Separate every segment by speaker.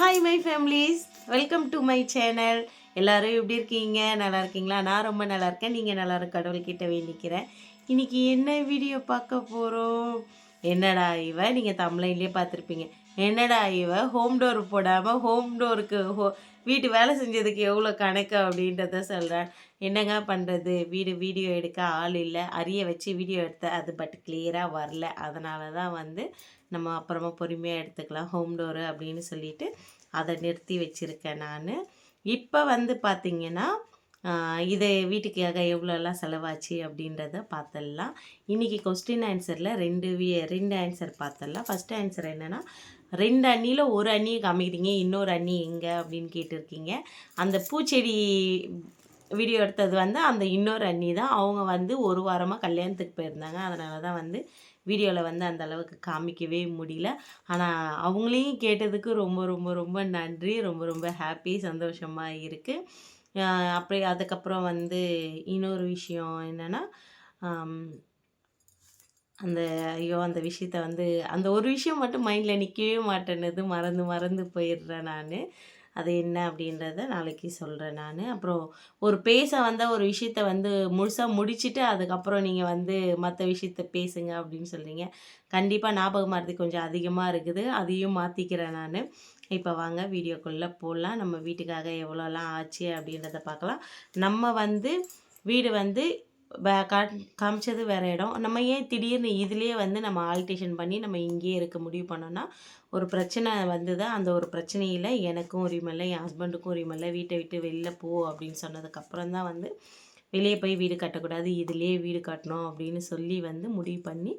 Speaker 1: hi my families welcome to my channel எல்லோரும் எப்படி இருக்கீங்க நல்லா இருக்கீங்களா நான் ரொம்ப நல்லா இருக்கேன் நீங்கள் எல்லோரும் கடவுள்கிட்ட வேண்டிக்கிறேன் இன்றைக்கி என்ன வீடியோ பார்க்க போகிறோம் என்னடா இவ நீங்கள் தமிழ்லேயே பார்த்துருப்பீங்க என்னடா இவ ஹோம் டோர் போடாமல் ஹோம் டோருக்கு ஹோ வீட்டு வேலை செஞ்சதுக்கு எவ்வளோ கணக்கு அப்படின்றத சொல்கிறேன் என்னங்க பண்ணுறது வீடு வீடியோ எடுக்க ஆள் இல்லை அரிய வச்சு வீடியோ எடுத்த அது பட் கிளியராக வரல அதனால தான் வந்து நம்ம அப்புறமா பொறுமையாக எடுத்துக்கலாம் ஹோம் டோரு அப்படின்னு சொல்லிட்டு அதை நிறுத்தி வச்சுருக்கேன் நான் இப்போ வந்து பார்த்திங்கன்னா இதை வீட்டுக்காக எவ்வளோலாம் செலவாச்சு அப்படின்றத பார்த்துடலாம் இன்றைக்கி கொஸ்டின் ஆன்சரில் ரெண்டு ரெண்டு ஆன்சர் பார்த்துடலாம் ஃபஸ்ட் ஆன்சர் என்னென்னா ரெண்டு அண்ணியில் ஒரு அண்ணியை காமிக்கிறீங்க இன்னொரு அண்ணி எங்கே அப்படின்னு கேட்டிருக்கீங்க அந்த பூச்செடி வீடியோ எடுத்தது வந்து அந்த இன்னொரு அண்ணி தான் அவங்க வந்து ஒரு வாரமாக கல்யாணத்துக்கு போயிருந்தாங்க அதனால தான் வந்து வீடியோவில் வந்து அந்த அளவுக்கு காமிக்கவே முடியல ஆனால் அவங்களையும் கேட்டதுக்கு ரொம்ப ரொம்ப ரொம்ப நன்றி ரொம்ப ரொம்ப ஹாப்பி சந்தோஷமாக இருக்குது அப்படி அதுக்கப்புறம் வந்து இன்னொரு விஷயம் என்னென்னா அந்த ஐயோ அந்த விஷயத்த வந்து அந்த ஒரு விஷயம் மட்டும் மைண்டில் நிற்கவே மாட்டேன்னுது மறந்து மறந்து போயிடுறேன் நான் அது என்ன அப்படின்றத நாளைக்கு சொல்கிறேன் நான் அப்புறம் ஒரு பேச வந்த ஒரு விஷயத்த வந்து முழுசாக முடிச்சுட்டு அதுக்கப்புறம் நீங்கள் வந்து மற்ற விஷயத்த பேசுங்க அப்படின்னு சொல்கிறீங்க கண்டிப்பாக ஞாபகம் மறதி கொஞ்சம் அதிகமாக இருக்குது அதையும் மாற்றிக்கிறேன் நான் இப்போ வாங்க வீடியோக்குள்ளே போடலாம் நம்ம வீட்டுக்காக எவ்வளோலாம் ஆச்சு அப்படின்றத பார்க்கலாம் நம்ம வந்து வீடு வந்து காமிச்சது வேறு இடம் நம்ம ஏன் திடீர்னு இதுலேயே வந்து நம்ம ஆல்டேஷன் பண்ணி நம்ம இங்கேயே இருக்க முடிவு பண்ணோன்னா ஒரு பிரச்சனை வந்தது அந்த ஒரு பிரச்சனையில் எனக்கும் உரிமை என் ஹஸ்பண்டுக்கும் உரிமை வீட்டை விட்டு வெளில போ அப்படின்னு சொன்னதுக்கப்புறம் தான் வந்து வெளியே போய் வீடு கட்டக்கூடாது இதுலேயே வீடு கட்டணும் அப்படின்னு சொல்லி வந்து முடிவு பண்ணி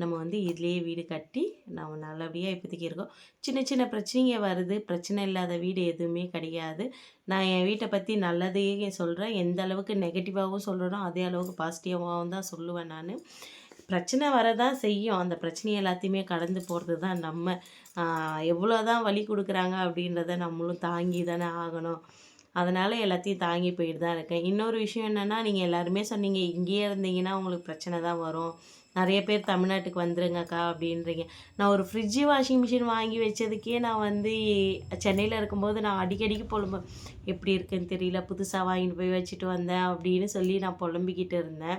Speaker 1: நம்ம வந்து இதுலேயே வீடு கட்டி நம்ம நல்லபடியாக இப்போதைக்கு இருக்கோம் சின்ன சின்ன பிரச்சனைங்க வருது பிரச்சனை இல்லாத வீடு எதுவுமே கிடையாது நான் என் வீட்டை பற்றி நல்லதையே சொல்கிறேன் எந்த அளவுக்கு நெகட்டிவாகவும் சொல்கிறனோ அதே அளவுக்கு பாசிட்டிவாகவும் தான் சொல்லுவேன் நான் பிரச்சனை வரதான் செய்யும் அந்த பிரச்சனையை எல்லாத்தையுமே கடந்து போகிறது தான் நம்ம எவ்வளோ தான் வழி கொடுக்குறாங்க அப்படின்றத நம்மளும் தாங்கி தானே ஆகணும் அதனால் எல்லாத்தையும் தாங்கி போயிட்டு தான் இருக்கேன் இன்னொரு விஷயம் என்னென்னா நீங்கள் எல்லாருமே சொன்னீங்க இங்கேயே இருந்தீங்கன்னா உங்களுக்கு பிரச்சனை தான் வரும் நிறைய பேர் தமிழ்நாட்டுக்கு வந்துருங்கக்கா அப்படின்றீங்க நான் ஒரு ஃப்ரிட்ஜு வாஷிங் மிஷின் வாங்கி வச்சதுக்கே நான் வந்து சென்னையில் இருக்கும்போது நான் அடிக்கடிக்கு புலம்ப எப்படி இருக்குன்னு தெரியல புதுசாக வாங்கிட்டு போய் வச்சுட்டு வந்தேன் அப்படின்னு சொல்லி நான் புலம்பிக்கிட்டு இருந்தேன்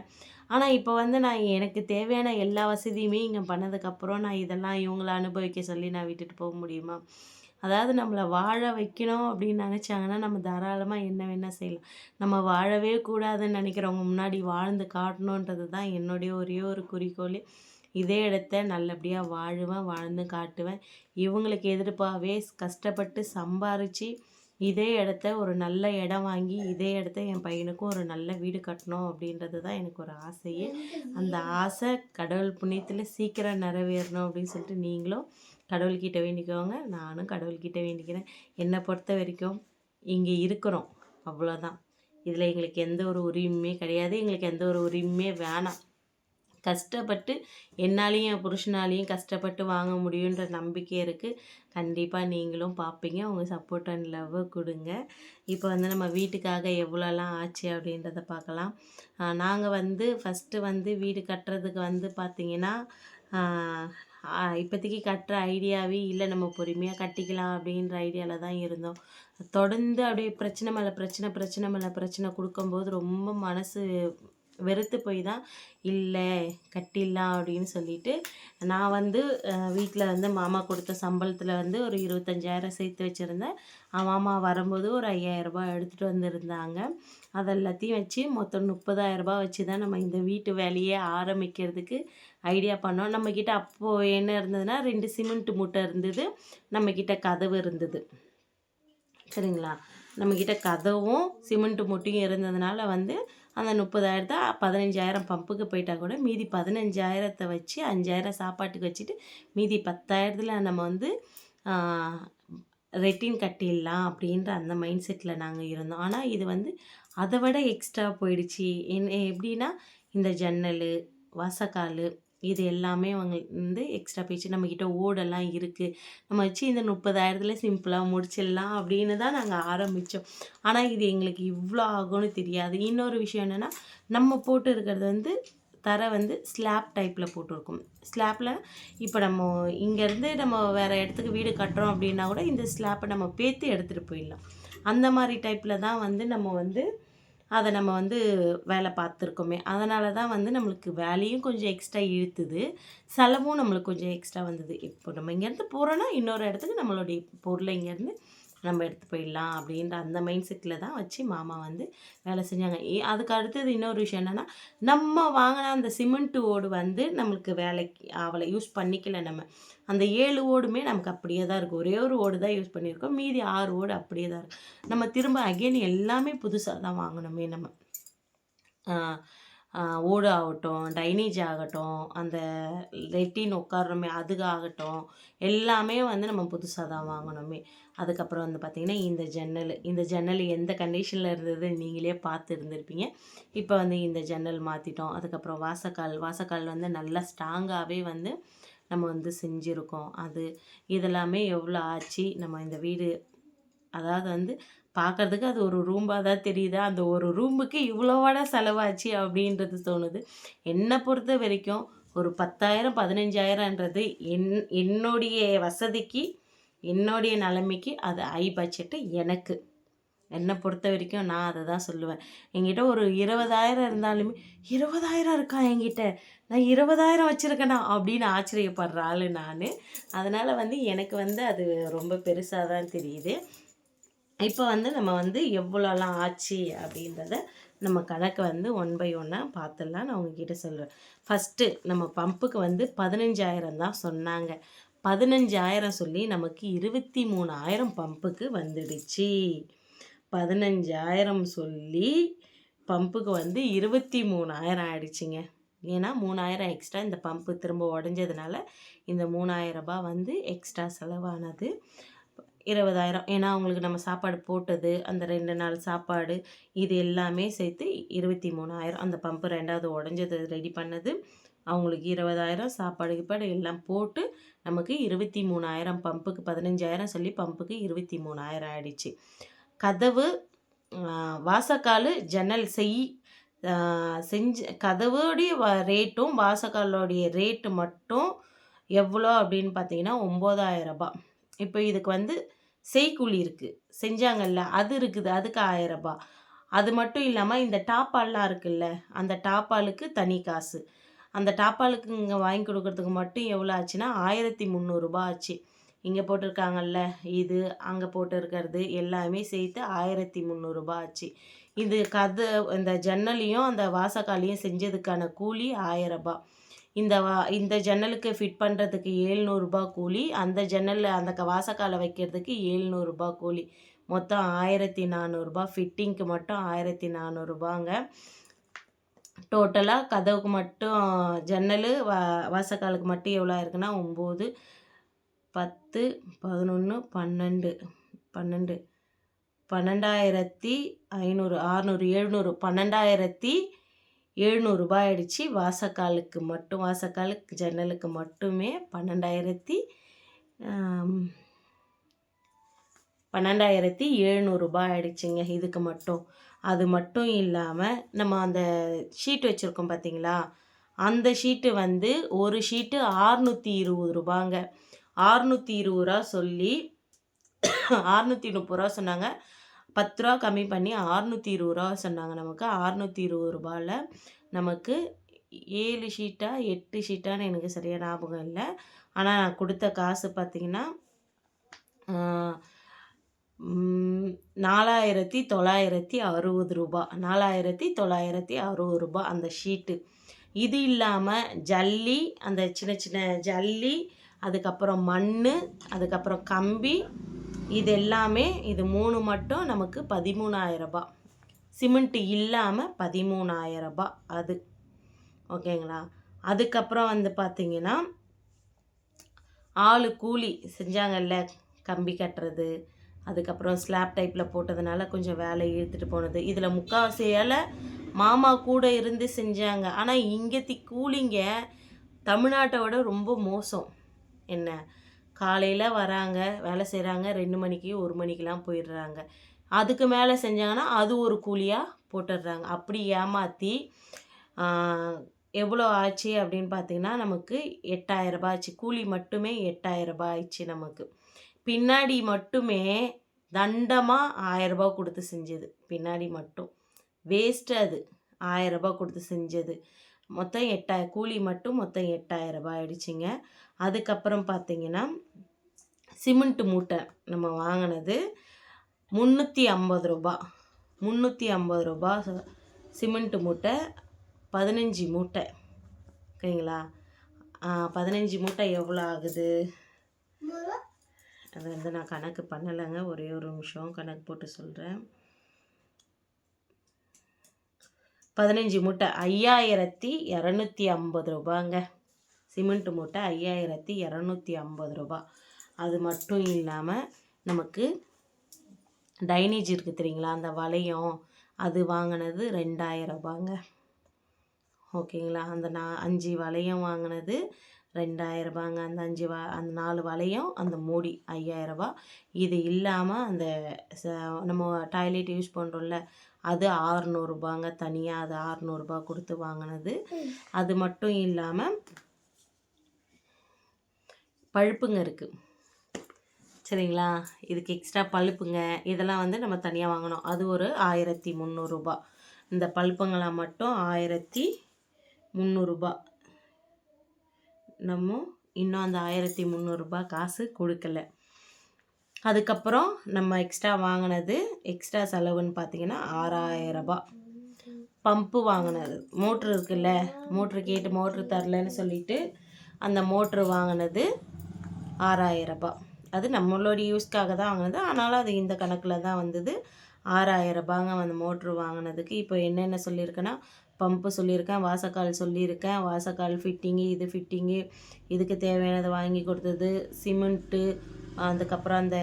Speaker 1: ஆனால் இப்போ வந்து நான் எனக்கு தேவையான எல்லா வசதியுமே இங்கே பண்ணதுக்கப்புறம் நான் இதெல்லாம் இவங்களை அனுபவிக்க சொல்லி நான் விட்டுட்டு போக முடியுமா அதாவது நம்மளை வாழ வைக்கணும் அப்படின்னு நினச்சாங்கன்னா நம்ம தாராளமாக என்ன வேணால் செய்யலாம் நம்ம வாழவே கூடாதுன்னு நினைக்கிறவங்க முன்னாடி வாழ்ந்து காட்டணுன்றது தான் என்னுடைய ஒரே ஒரு குறிக்கோளே இதே இடத்த நல்லபடியாக வாழுவேன் வாழ்ந்து காட்டுவேன் இவங்களுக்கு எதிர்ப்பாகவே கஷ்டப்பட்டு சம்பாரித்து இதே இடத்த ஒரு நல்ல இடம் வாங்கி இதே இடத்த என் பையனுக்கும் ஒரு நல்ல வீடு கட்டணும் அப்படின்றது தான் எனக்கு ஒரு ஆசையே அந்த ஆசை கடவுள் புண்ணியத்தில் சீக்கிரம் நிறைவேறணும் அப்படின்னு சொல்லிட்டு நீங்களும் கடவுள்கிட்ட வேண்டிக்கோங்க நானும் கடவுள்கிட்ட வேண்டிக்கிறேன் என்னை பொறுத்த வரைக்கும் இங்கே இருக்கிறோம் அவ்வளோதான் இதில் எங்களுக்கு எந்த ஒரு உரிமையுமே கிடையாது எங்களுக்கு எந்த ஒரு உரிமையுமே வேணாம் கஷ்டப்பட்டு என்னாலையும் என் புருஷனாலையும் கஷ்டப்பட்டு வாங்க முடியுன்ற நம்பிக்கை இருக்குது கண்டிப்பாக நீங்களும் பார்ப்பீங்க அவங்க சப்போர்ட் அண்ட் லவ் கொடுங்க இப்போ வந்து நம்ம வீட்டுக்காக எவ்வளோலாம் ஆச்சு அப்படின்றத பார்க்கலாம் நாங்கள் வந்து ஃபஸ்ட்டு வந்து வீடு கட்டுறதுக்கு வந்து பார்த்திங்கன்னா இப்போதைக்கு கட்டுற ஐடியாவே இல்லை நம்ம பொறுமையாக கட்டிக்கலாம் அப்படின்ற ஐடியாவில் தான் இருந்தோம் தொடர்ந்து அப்படியே பிரச்சனை மேலே பிரச்சனை பிரச்சனை மேலே பிரச்சனை கொடுக்கும்போது ரொம்ப மனசு வெறுத்து போய் தான் இல்லை கட்டிடலாம் அப்படின்னு சொல்லிட்டு நான் வந்து வீட்டில் வந்து மாமா கொடுத்த சம்பளத்தில் வந்து ஒரு இருபத்தஞ்சாயிரம் சேர்த்து வச்சுருந்தேன் மாமா வரும்போது ஒரு ஐயாயிரரூபா எடுத்துகிட்டு வந்துருந்தாங்க அதெல்லாத்தையும் வச்சு மொத்தம் முப்பதாயிரரூபா வச்சு தான் நம்ம இந்த வீட்டு வேலையே ஆரம்பிக்கிறதுக்கு ஐடியா பண்ணோம் நம்மக்கிட்ட அப்போது என்ன இருந்ததுன்னா ரெண்டு சிமெண்ட் மூட்டை இருந்தது நம்மக்கிட்ட கதவு இருந்தது சரிங்களா நம்மக்கிட்ட கதவும் சிமெண்ட் மூட்டையும் இருந்ததுனால வந்து அந்த முப்பதாயிரத்தை பதினஞ்சாயிரம் பம்புக்கு போயிட்டால் கூட மீதி பதினஞ்சாயிரத்தை வச்சு அஞ்சாயிரம் சாப்பாட்டுக்கு வச்சுட்டு மீதி பத்தாயிரத்தில் நம்ம வந்து ரெட்டின் கட்டிடலாம் அப்படின்ற அந்த மைண்ட் செட்டில் நாங்கள் இருந்தோம் ஆனால் இது வந்து அதை விட எக்ஸ்ட்ரா போயிடுச்சு என் எப்படின்னா இந்த ஜன்னல் வாசக்கால் இது எல்லாமே அவங்க வந்து எக்ஸ்ட்ரா பேச்சு நம்மக்கிட்ட ஓடெல்லாம் இருக்குது நம்ம வச்சு இந்த முப்பதாயிரத்தில் சிம்பிளாக முடிச்சிடலாம் அப்படின்னு தான் நாங்கள் ஆரம்பித்தோம் ஆனால் இது எங்களுக்கு இவ்வளோ ஆகும்னு தெரியாது இன்னொரு விஷயம் என்னென்னா நம்ம போட்டு இருக்கிறது வந்து தர வந்து ஸ்லாப் டைப்பில் போட்டிருக்கும் ஸ்லாப்பில் இப்போ நம்ம இங்கேருந்து நம்ம வேறு இடத்துக்கு வீடு கட்டுறோம் அப்படின்னா கூட இந்த ஸ்லாப்பை நம்ம பேத்து எடுத்துகிட்டு போயிடலாம் அந்த மாதிரி டைப்பில் தான் வந்து நம்ம வந்து அதை நம்ம வந்து வேலை பார்த்துருக்கோமே அதனால தான் வந்து நம்மளுக்கு வேலையும் கொஞ்சம் எக்ஸ்ட்ரா இழுத்துது செலவும் நம்மளுக்கு கொஞ்சம் எக்ஸ்ட்ரா வந்தது இப்போ நம்ம இங்கேருந்து போகிறோன்னா இன்னொரு இடத்துக்கு நம்மளுடைய பொருளை இங்கேருந்து நம்ம எடுத்து போயிடலாம் அப்படின்ற அந்த மைண்ட் செட்டில் தான் வச்சு மாமா வந்து வேலை செஞ்சாங்க அதுக்கு அடுத்தது இன்னொரு விஷயம் என்னென்னா நம்ம வாங்கின அந்த சிமெண்ட் ஓடு வந்து நம்மளுக்கு வேலைக்கு அவளை யூஸ் பண்ணிக்கல நம்ம அந்த ஏழு ஓடுமே நமக்கு அப்படியே தான் இருக்கும் ஒரே ஒரு ஓடு தான் யூஸ் பண்ணியிருக்கோம் மீதி ஆறு ஓடு அப்படியே தான் இருக்கும் நம்ம திரும்ப அகெயின் எல்லாமே புதுசாக தான் வாங்கணுமே நம்ம ஓடு ஆகட்டும் டைனேஜ் ஆகட்டும் அந்த லெட்டின் உட்காரணுமே அது ஆகட்டும் எல்லாமே வந்து நம்ம புதுசாக தான் வாங்கணுமே அதுக்கப்புறம் வந்து பார்த்திங்கன்னா இந்த ஜன்னல் இந்த ஜன்னல் எந்த கண்டிஷனில் இருந்தது நீங்களே பார்த்து இருந்திருப்பீங்க இப்போ வந்து இந்த ஜன்னல் மாற்றிட்டோம் அதுக்கப்புறம் வாசக்கால் வாசக்கால் வந்து நல்லா ஸ்ட்ராங்காகவே வந்து நம்ம வந்து செஞ்சுருக்கோம் அது இதெல்லாமே எவ்வளோ ஆச்சு நம்ம இந்த வீடு அதாவது வந்து பார்க்குறதுக்கு அது ஒரு ரூம்பாக தான் தெரியுது அந்த ஒரு ரூமுக்கு இவ்வளோவாட செலவாச்சு அப்படின்றது தோணுது என்னை பொறுத்த வரைக்கும் ஒரு பத்தாயிரம் பதினஞ்சாயிரன்றது என் என்னுடைய வசதிக்கு என்னுடைய நிலைமைக்கு அது ஐ பட்ஜெட்டு எனக்கு என்னை பொறுத்த வரைக்கும் நான் அதை தான் சொல்லுவேன் என்கிட்ட ஒரு இருபதாயிரம் இருந்தாலுமே இருபதாயிரம் இருக்கா என்கிட்ட நான் இருபதாயிரம் வச்சுருக்கேனா அப்படின்னு ஆச்சரியப்படுற ஆள் நான் அதனால் வந்து எனக்கு வந்து அது ரொம்ப பெருசாக தான் தெரியுது இப்போ வந்து நம்ம வந்து எவ்வளோலாம் ஆச்சு அப்படின்றத நம்ம கணக்கு வந்து ஒன் பை ஒன்னாக பார்த்துடலாம் நான் உங்ககிட்ட சொல்கிறேன் ஃபஸ்ட்டு நம்ம பம்புக்கு வந்து பதினஞ்சாயிரம் தான் சொன்னாங்க பதினஞ்சாயிரம் சொல்லி நமக்கு இருபத்தி மூணாயிரம் பம்புக்கு வந்துடுச்சு பதினஞ்சாயிரம் சொல்லி பம்புக்கு வந்து இருபத்தி மூணாயிரம் ஆகிடுச்சிங்க ஏன்னா மூணாயிரம் எக்ஸ்ட்ரா இந்த பம்பு திரும்ப உடஞ்சதுனால இந்த மூணாயிரம் ரூபாய் வந்து எக்ஸ்ட்ரா செலவானது இருபதாயிரம் ஏன்னா அவங்களுக்கு நம்ம சாப்பாடு போட்டது அந்த ரெண்டு நாள் சாப்பாடு இது எல்லாமே சேர்த்து இருபத்தி மூணாயிரம் அந்த பம்பு ரெண்டாவது உடஞ்சது ரெடி பண்ணது அவங்களுக்கு இருபதாயிரம் சாப்பாடு கீப்பாடு எல்லாம் போட்டு நமக்கு இருபத்தி மூணாயிரம் பம்புக்கு பதினஞ்சாயிரம் சொல்லி பம்புக்கு இருபத்தி மூணாயிரம் ஆயிடுச்சு கதவு வாசக்கால் ஜன்னல் செய் செஞ்சு கதவுடைய ரேட்டும் வாசக்காலோடைய ரேட்டு மட்டும் எவ்வளோ அப்படின்னு பார்த்தீங்கன்னா ஒம்பதாயிரரூபா இப்போ இதுக்கு வந்து செய்கூலி இருக்குது செஞ்சாங்கல்ல அது இருக்குது அதுக்கு ஆயிரரூபா அது மட்டும் இல்லாமல் இந்த டாப்பால்லாம் இருக்குல்ல அந்த டாப்பாலுக்கு தனி காசு அந்த டாப்பாலுக்கு இங்கே வாங்கி கொடுக்குறதுக்கு மட்டும் எவ்வளோ ஆச்சுன்னா ஆயிரத்தி முந்நூறுரூபா ஆச்சு இங்கே போட்டிருக்காங்கல்ல இது அங்கே போட்டிருக்கிறது எல்லாமே சேர்த்து ஆயிரத்தி முந்நூறுரூபா ஆச்சு இது கதை இந்த ஜன்னலையும் அந்த வாசக்காலையும் செஞ்சதுக்கான கூலி ரூபாய் இந்த வா இந்த ஜன்னலுக்கு ஃபிட் பண்ணுறதுக்கு ஏழ்நூறுபா கூலி அந்த ஜன்னலில் அந்த வாசக்காலை வைக்கிறதுக்கு ஏழ்நூறுபா கூலி மொத்தம் ஆயிரத்தி நானூறுரூபா ஃபிட்டிங்க்கு மட்டும் ஆயிரத்தி நானூறுரூபாங்க டோட்டலாக கதவுக்கு மட்டும் ஜன்னல் வா வாசக்காலுக்கு மட்டும் எவ்வளோ இருக்குன்னா ஒம்பது பத்து பதினொன்று பன்னெண்டு பன்னெண்டு பன்னெண்டாயிரத்தி ஐநூறு ஆறுநூறு எழுநூறு பன்னெண்டாயிரத்தி எழுநூறுபா ஆயிடுச்சு வாசக்காலுக்கு மட்டும் வாசக்காலுக்கு ஜன்னலுக்கு மட்டுமே பன்னெண்டாயிரத்தி பன்னெண்டாயிரத்தி எழுநூறுபா அடிச்சுங்க இதுக்கு மட்டும் அது மட்டும் இல்லாமல் நம்ம அந்த ஷீட் வச்சுருக்கோம் பார்த்தீங்களா அந்த ஷீட்டு வந்து ஒரு ஷீட்டு ஆறுநூற்றி இருபது ரூபாங்க ஆறுநூற்றி இருபது ரூபா சொல்லி ஆறுநூற்றி முப்பது ரூபா சொன்னாங்க பத்து ரூபா கம்மி பண்ணி அறுநூற்றி இருபது ரூபா சொன்னாங்க நமக்கு அறுநூற்றி இருபது ரூபாயில் நமக்கு ஏழு ஷீட்டா எட்டு ஷீட்டான்னு எனக்கு சரியாக ஞாபகம் இல்லை ஆனால் நான் கொடுத்த காசு பார்த்திங்கன்னா நாலாயிரத்தி தொள்ளாயிரத்தி அறுபது ரூபா நாலாயிரத்தி தொள்ளாயிரத்தி அறுபது ரூபா அந்த ஷீட்டு இது இல்லாமல் ஜல்லி அந்த சின்ன சின்ன ஜல்லி அதுக்கப்புறம் மண் அதுக்கப்புறம் கம்பி இது எல்லாமே இது மூணு மட்டும் நமக்கு பதிமூணாயிரரூபா சிமெண்ட்டு இல்லாமல் பதிமூணாயிரரூபா அது ஓகேங்களா அதுக்கப்புறம் வந்து பார்த்திங்கன்னா ஆள் கூலி செஞ்சாங்கல்ல கம்பி கட்டுறது அதுக்கப்புறம் ஸ்லாப் டைப்பில் போட்டதுனால கொஞ்சம் வேலை இழுத்துட்டு போனது இதில் முக்கால்வாசியால் மாமா கூட இருந்து செஞ்சாங்க ஆனால் இங்கே தி கூலிங்க தமிழ்நாட்டை விட ரொம்ப மோசம் என்ன காலையில் வராங்க வேலை செய்கிறாங்க ரெண்டு மணிக்கு ஒரு மணிக்கெலாம் போயிடுறாங்க அதுக்கு மேலே செஞ்சாங்கன்னா அது ஒரு கூலியாக போட்டுடுறாங்க அப்படி ஏமாற்றி எவ்வளோ ஆச்சு அப்படின்னு பார்த்தீங்கன்னா நமக்கு எட்டாயிரரூபா ஆச்சு கூலி மட்டுமே எட்டாயிரரூபா ஆயிடுச்சு நமக்கு பின்னாடி மட்டுமே தண்டமாக ஆயரரூபா கொடுத்து செஞ்சது பின்னாடி மட்டும் வேஸ்ட்டு அது ஆயரரூபா கொடுத்து செஞ்சது மொத்தம் எட்டாய கூலி மட்டும் மொத்தம் எட்டாயிரரூபா ஆயிடுச்சுங்க அதுக்கப்புறம் பார்த்திங்கன்னா சிமெண்ட் மூட்டை நம்ம வாங்கினது முந்நூற்றி ஐம்பது ரூபா முந்நூற்றி ஐம்பது ரூபா சிமெண்ட் மூட்டை பதினஞ்சு மூட்டை ஓகேங்களா பதினஞ்சு மூட்டை எவ்வளோ ஆகுது அது வந்து நான் கணக்கு பண்ணலைங்க ஒரே ஒரு நிமிஷம் கணக்கு போட்டு சொல்கிறேன் பதினஞ்சு மூட்டை ஐயாயிரத்தி இரநூத்தி ஐம்பது ரூபாங்க சிமெண்ட் மூட்டை ஐயாயிரத்தி இரநூத்தி ஐம்பது ரூபா அது மட்டும் இல்லாமல் நமக்கு டைனேஜ் இருக்குது தெரியுங்களா அந்த வளையம் அது வாங்கினது ரெண்டாயிரம் ரூபாங்க ஓகேங்களா அந்த நா அஞ்சு வளையம் வாங்கினது ரெண்டாயிரம் ரூபாங்க அந்த அஞ்சு வ அந்த நாலு வளையம் அந்த மூடி ஐயாயிரரூபா இது இல்லாமல் அந்த நம்ம டாய்லெட் யூஸ் பண்ணுறோம்ல அது ஆறுநூறுபாங்க தனியாக அது ஆறுநூறுபா கொடுத்து வாங்கினது அது மட்டும் இல்லாமல் பழுப்புங்க இருக்குது சரிங்களா இதுக்கு எக்ஸ்ட்ரா பழுப்புங்க இதெல்லாம் வந்து நம்ம தனியாக வாங்கணும் அது ஒரு ஆயிரத்தி முந்நூறுரூபா இந்த பழுப்புங்களாம் மட்டும் ஆயிரத்தி முந்நூறுரூபா நம்ம இன்னும் அந்த ஆயிரத்தி முந்நூறுரூபா காசு கொடுக்கல அதுக்கப்புறம் நம்ம எக்ஸ்ட்ரா வாங்கினது எக்ஸ்ட்ரா செலவுன்னு பார்த்தீங்கன்னா ஆறாயிரரூபா பம்பு வாங்கினது மோட்ரு இருக்குல்ல மோட்ரு கேட்டு மோட்ரு தரலன்னு சொல்லிட்டு அந்த மோட்ரு வாங்கினது ஆறாயிரரூபா அது நம்மளோட யூஸ்க்காக தான் வாங்கினது ஆனாலும் அது இந்த கணக்கில் தான் வந்தது ரூபாங்க அந்த மோட்ரு வாங்கினதுக்கு இப்போ என்னென்ன சொல்லியிருக்கேன்னா பம்பு சொல்லியிருக்கேன் வாசக்கால் சொல்லியிருக்கேன் வாசக்கால் ஃபிட்டிங்கு இது ஃபிட்டிங்கு இதுக்கு தேவையானதை வாங்கி கொடுத்தது சிமெண்ட்டு அதுக்கப்புறம் அந்த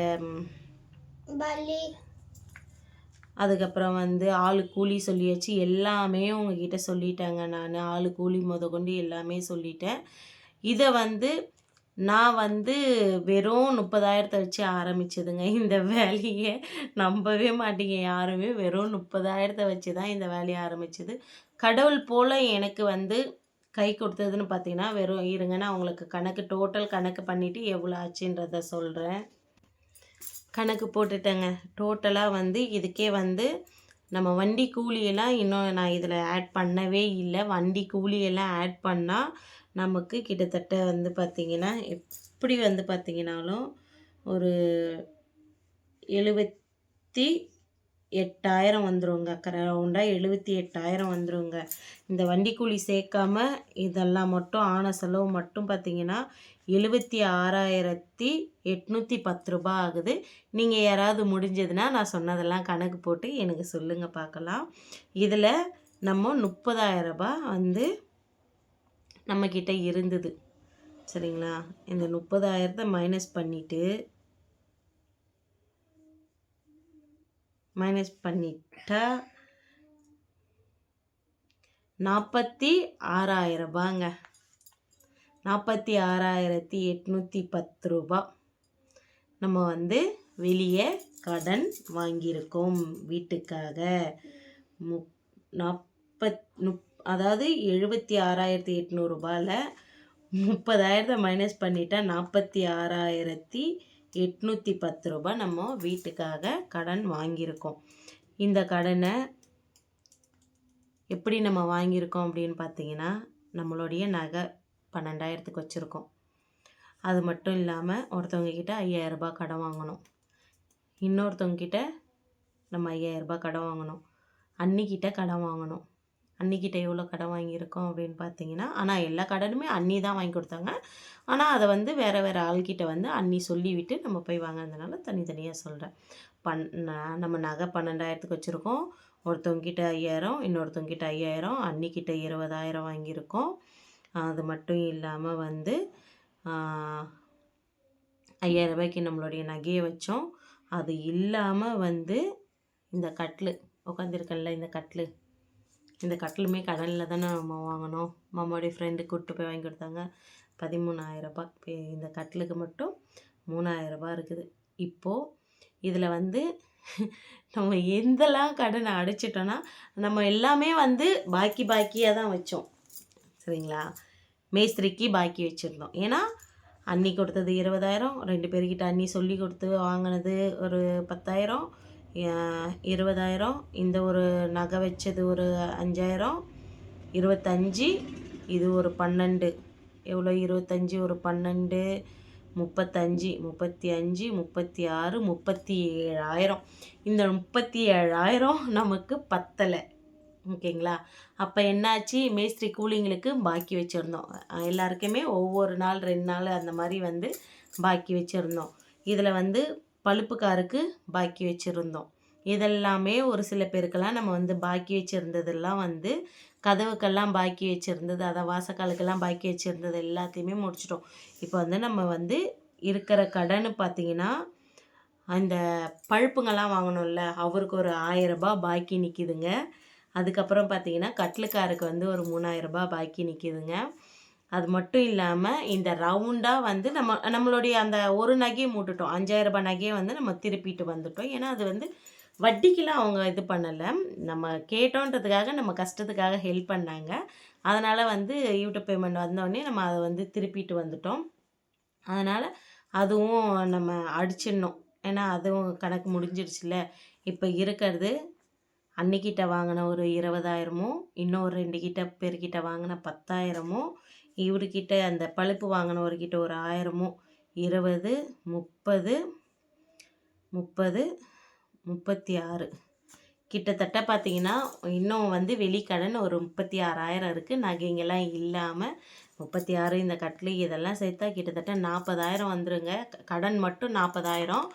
Speaker 1: அதுக்கப்புறம் வந்து ஆள் கூலி சொல்லியாச்சு எல்லாமே உங்ககிட்ட சொல்லிட்டேங்க நான் ஆள் கூலி முத கொண்டு எல்லாமே சொல்லிட்டேன் இதை வந்து நான் வந்து வெறும் முப்பதாயிரத்தை வச்சு ஆரம்பித்ததுங்க இந்த வேலையை நம்பவே மாட்டீங்க யாருமே வெறும் முப்பதாயிரத்தை வச்சு தான் இந்த வேலையை ஆரம்பித்தது கடவுள் போல் எனக்கு வந்து கை கொடுத்ததுன்னு பார்த்தீங்கன்னா வெறும் இருங்க நான் உங்களுக்கு கணக்கு டோட்டல் கணக்கு பண்ணிவிட்டு எவ்வளோ ஆச்சுன்றத சொல்கிறேன் கணக்கு போட்டுட்டேங்க டோட்டலாக வந்து இதுக்கே வந்து நம்ம வண்டி கூலியெல்லாம் இன்னும் நான் இதில் ஆட் பண்ணவே இல்லை வண்டி கூலியெல்லாம் ஆட் பண்ணால் நமக்கு கிட்டத்தட்ட வந்து பார்த்திங்கன்னா எப்படி வந்து பார்த்திங்கனாலும் ஒரு எழுபத்தி எட்டாயிரம் வந்துருங்க ரவுண்டாக எழுபத்தி எட்டாயிரம் வந்துருங்க இந்த வண்டி கூலி சேர்க்காம இதெல்லாம் மட்டும் ஆன செலவு மட்டும் பார்த்தீங்கன்னா எழுபத்தி ஆறாயிரத்தி எட்நூற்றி பத்து ரூபா ஆகுது நீங்கள் யாராவது முடிஞ்சதுன்னா நான் சொன்னதெல்லாம் கணக்கு போட்டு எனக்கு சொல்லுங்கள் பார்க்கலாம் இதில் நம்ம முப்பதாயிரரூபா வந்து நம்மக்கிட்ட இருந்தது சரிங்களா இந்த முப்பதாயிரத்தை மைனஸ் பண்ணிவிட்டு மைனஸ் பண்ணிட்டா நாற்பத்தி ஆறாயிரம் ரூபாங்க நாற்பத்தி ஆறாயிரத்தி எட்நூற்றி பத்து ரூபா நம்ம வந்து வெளியே கடன் வாங்கியிருக்கோம் வீட்டுக்காக முப் நாற்பத் முப் அதாவது எழுபத்தி ஆறாயிரத்தி எட்நூறுபாயில் முப்பதாயிரத்தை மைனஸ் பண்ணிட்டால் நாற்பத்தி ஆறாயிரத்தி எட்நூற்றி பத்து ரூபா நம்ம வீட்டுக்காக கடன் வாங்கியிருக்கோம் இந்த கடனை எப்படி நம்ம வாங்கியிருக்கோம் அப்படின்னு பார்த்தீங்கன்னா நம்மளுடைய நகை பன்னெண்டாயிரத்துக்கு வச்சுருக்கோம் அது மட்டும் இல்லாமல் ஒருத்தவங்கக்கிட்ட ஐயாயிரரூபா கடன் வாங்கணும் இன்னொருத்தவங்கக்கிட்ட நம்ம ஐயாயிரரூபா கடன் வாங்கணும் அன்னிக்கிட்ட கடன் வாங்கணும் அன்னிக்கிட்ட எவ்வளோ கடன் வாங்கியிருக்கோம் அப்படின்னு பார்த்தீங்கன்னா ஆனால் எல்லா கடனுமே அன்னி தான் வாங்கி கொடுத்தாங்க ஆனால் அதை வந்து வேறு வேறு ஆள்கிட்ட வந்து அன்னி சொல்லிவிட்டு நம்ம போய் வாங்கினதுனால தனித்தனியாக சொல்கிறேன் பண் நம்ம நகை பன்னெண்டாயிரத்துக்கு வச்சுருக்கோம் ஒருத்தவங்கிட்ட ஐயாயிரம் இன்னொருத்தவங்கிட்ட ஐயாயிரம் அன்னிக்கிட்ட இருபதாயிரம் வாங்கியிருக்கோம் அது மட்டும் இல்லாமல் வந்து ஐயாயிரம் ரூபாய்க்கு நம்மளுடைய நகையை வச்சோம் அது இல்லாமல் வந்து இந்த கட்லு உட்காந்துருக்கல இந்த கட்லு இந்த கட்டிலுமே கடனில் தானே நம்ம வாங்கினோம் மாமாவுடைய ஃப்ரெண்டு கூப்பிட்டு போய் வாங்கி கொடுத்தாங்க பதிமூணாயிரரூபா இந்த கட்டிலுக்கு மட்டும் மூணாயிரரூபா இருக்குது இப்போது இதில் வந்து நம்ம எந்தெல்லாம் கடனை அடைச்சிட்டோன்னா நம்ம எல்லாமே வந்து பாக்கி பாக்கியாக தான் வச்சோம் சரிங்களா மேஸ்திரிக்கு பாக்கி வச்சுருந்தோம் ஏன்னா அன்னி கொடுத்தது இருபதாயிரம் ரெண்டு பேர்கிட்ட அன்னி சொல்லி கொடுத்து வாங்கினது ஒரு பத்தாயிரம் இருபதாயிரம் இந்த ஒரு நகை வச்சது ஒரு அஞ்சாயிரம் இருபத்தஞ்சி இது ஒரு பன்னெண்டு எவ்வளோ இருபத்தஞ்சி ஒரு பன்னெண்டு முப்பத்தஞ்சு முப்பத்தி அஞ்சு முப்பத்தி ஆறு முப்பத்தி ஏழாயிரம் இந்த முப்பத்தி ஏழாயிரம் நமக்கு பத்தலை ஓகேங்களா அப்போ என்னாச்சு மேஸ்திரி கூலிங்களுக்கு பாக்கி வச்சுருந்தோம் எல்லாருக்குமே ஒவ்வொரு நாள் ரெண்டு நாள் அந்த மாதிரி வந்து பாக்கி வச்சுருந்தோம் இதில் வந்து பழுப்புக்காருக்கு பாக்கி வச்சுருந்தோம் இதெல்லாமே ஒரு சில பேருக்கெல்லாம் நம்ம வந்து பாக்கி வச்சுருந்ததெல்லாம் வந்து கதவுக்கெல்லாம் பாக்கி வச்சுருந்தது அதை வாசக்காலுக்கெல்லாம் பாக்கி வச்சுருந்தது எல்லாத்தையுமே முடிச்சிட்டோம் இப்போ வந்து நம்ம வந்து இருக்கிற கடன் பார்த்திங்கன்னா அந்த பழுப்புங்கள்லாம் வாங்கணும்ல அவருக்கு ஒரு ஆயிரம் ரூபாய் பாக்கி நிற்கிதுங்க அதுக்கப்புறம் பார்த்திங்கன்னா கட்லுக்காருக்கு வந்து ஒரு மூணாயிரரூபா பாக்கி நிற்கிதுங்க அது மட்டும் இல்லாமல் இந்த ரவுண்டாக வந்து நம்ம நம்மளுடைய அந்த ஒரு நகையை மூட்டுட்டோம் அஞ்சாயிரம் ரூபாய் நகையை வந்து நம்ம திருப்பிட்டு வந்துட்டோம் ஏன்னா அது வந்து வட்டிக்கெலாம் அவங்க இது பண்ணலை நம்ம கேட்டோன்றதுக்காக நம்ம கஷ்டத்துக்காக ஹெல்ப் பண்ணாங்க அதனால் வந்து யூடியூப் பேமெண்ட் வந்தோடனே நம்ம அதை வந்து திருப்பிட்டு வந்துட்டோம் அதனால் அதுவும் நம்ம அடிச்சிடணும் ஏன்னா அதுவும் கணக்கு முடிஞ்சிடுச்சுல இப்போ இருக்கிறது அன்னைக்கிட்ட வாங்கின ஒரு இருபதாயிரமும் இன்னும் ஒரு ரெண்டு கிட்ட பேர்கிட்ட வாங்கின பத்தாயிரமும் இவர்கிட்ட அந்த பழுப்பு வாங்கினவர்கிட்ட ஒரு ஆயிரமும் இருபது முப்பது முப்பது முப்பத்தி ஆறு கிட்டத்தட்ட பார்த்தீங்கன்னா இன்னும் வந்து வெளிக்கடன் ஒரு முப்பத்தி ஆறாயிரம் இருக்குது நகைங்கெல்லாம் இல்லாமல் முப்பத்தி ஆறு இந்த கட்லி இதெல்லாம் சேர்த்தா கிட்டத்தட்ட நாற்பதாயிரம் வந்துருங்க கடன் மட்டும் நாற்பதாயிரம்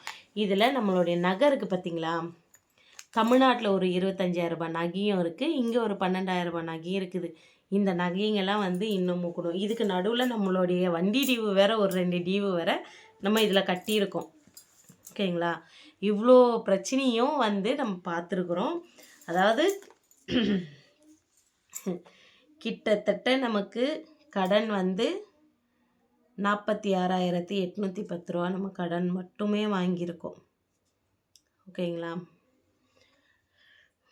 Speaker 1: இதில் நம்மளுடைய நகை இருக்குது பார்த்திங்களா தமிழ்நாட்டில் ஒரு இருபத்தஞ்சாயிரரூபா நகையும் இருக்குது இங்கே ஒரு பன்னெண்டாயிரரூபா நகையும் இருக்குது இந்த நகைங்கெல்லாம் வந்து இன்னும் மூக்கணும் இதுக்கு நடுவில் நம்மளுடைய வண்டி டீவு வேறு ஒரு ரெண்டு டீவு வேறு நம்ம இதில் கட்டியிருக்கோம் ஓகேங்களா இவ்வளோ பிரச்சனையும் வந்து நம்ம பார்த்துருக்குறோம் அதாவது கிட்டத்தட்ட நமக்கு கடன் வந்து நாற்பத்தி ஆறாயிரத்தி எட்நூற்றி பத்து ரூபா நம்ம கடன் மட்டுமே வாங்கியிருக்கோம் ஓகேங்களா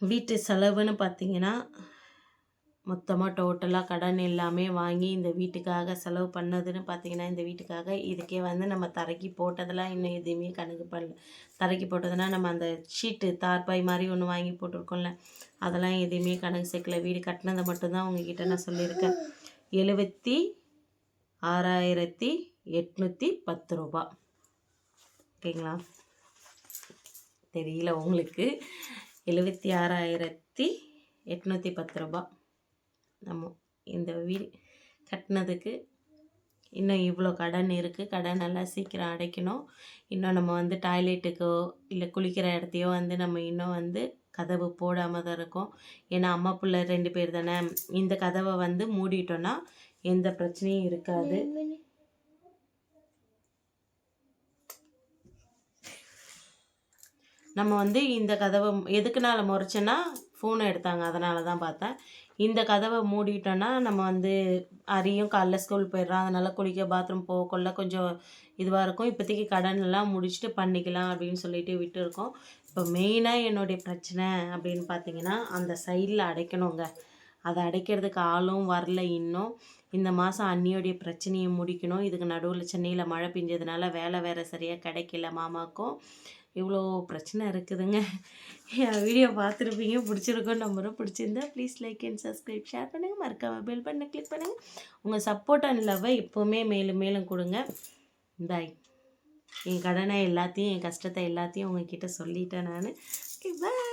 Speaker 1: வீட்டு செலவுன்னு பார்த்தீங்கன்னா மொத்தமாக டோட்டலாக கடன் எல்லாமே வாங்கி இந்த வீட்டுக்காக செலவு பண்ணதுன்னு பார்த்தீங்கன்னா இந்த வீட்டுக்காக இதுக்கே வந்து நம்ம தரைக்கு போட்டதெல்லாம் இன்னும் எதுவுமே கணக்கு பண்ணல தரைக்கு போட்டதுன்னா நம்ம அந்த ஷீட்டு தார்பாய் மாதிரி ஒன்று வாங்கி போட்டிருக்கோம்ல அதெல்லாம் எதுவுமே கணக்கு சேர்க்கல வீடு கட்டினதை மட்டும்தான் உங்ககிட்ட நான் சொல்லியிருக்கேன் எழுபத்தி ஆறாயிரத்தி எட்நூற்றி பத்து ரூபா ஓகேங்களா தெரியல உங்களுக்கு எழுபத்தி ஆறாயிரத்தி எட்நூற்றி பத்து ரூபா நம்ம இந்த வீ கட்டினதுக்கு இன்னும் இவ்வளோ கடன் இருக்குது கடன் நல்லா சீக்கிரம் அடைக்கணும் இன்னும் நம்ம வந்து டாய்லெட்டுக்கோ இல்லை குளிக்கிற இடத்தையோ வந்து நம்ம இன்னும் வந்து கதவு போடாமல் தான் இருக்கும் ஏன்னா அம்மா பிள்ளை ரெண்டு பேர் தானே இந்த கதவை வந்து மூடிட்டோன்னா எந்த பிரச்சனையும் இருக்காது நம்ம வந்து இந்த கதவை எதுக்குனால முறைச்சேன்னா ஃபோனை எடுத்தாங்க அதனால தான் பார்த்தேன் இந்த கதவை மூடிட்டோன்னா நம்ம வந்து அரியும் காலைல ஸ்கூல் போயிடுறான் அதனால் குளிக்க பாத்ரூம் போகக்குள்ள கொஞ்சம் இதுவாக இருக்கும் இப்போதைக்கு கடன் எல்லாம் முடிச்சுட்டு பண்ணிக்கலாம் அப்படின்னு சொல்லிட்டு விட்டுருக்கோம் இப்போ மெயினாக என்னுடைய பிரச்சனை அப்படின்னு பார்த்தீங்கன்னா அந்த சைடில் அடைக்கணுங்க அதை அடைக்கிறதுக்கு ஆளும் வரல இன்னும் இந்த மாதம் அன்னியோடைய பிரச்சனையை முடிக்கணும் இதுக்கு நடுவில் சென்னையில் மழை பெஞ்சதுனால வேலை வேறு சரியாக கிடைக்கல மாமாக்கும் இவ்வளோ பிரச்சனை இருக்குதுங்க வீடியோ பார்த்துருப்பீங்க பிடிச்சிருக்கோம் நம்பரும் பிடிச்சிருந்தா please like and subscribe share பண்ணுங்கள் மறக்காமல் பெல் பண்ண கிளிக் பண்ணுங்கள் உங்கள் சப்போர்ட் அண்ட் லவ்வை எப்போவுமே மேலும் மேலும் கொடுங்க பாய் என் கடனை எல்லாத்தையும் என் கஷ்டத்தை எல்லாத்தையும் உங்ககிட்ட சொல்லிட்டேன் நான் பாய்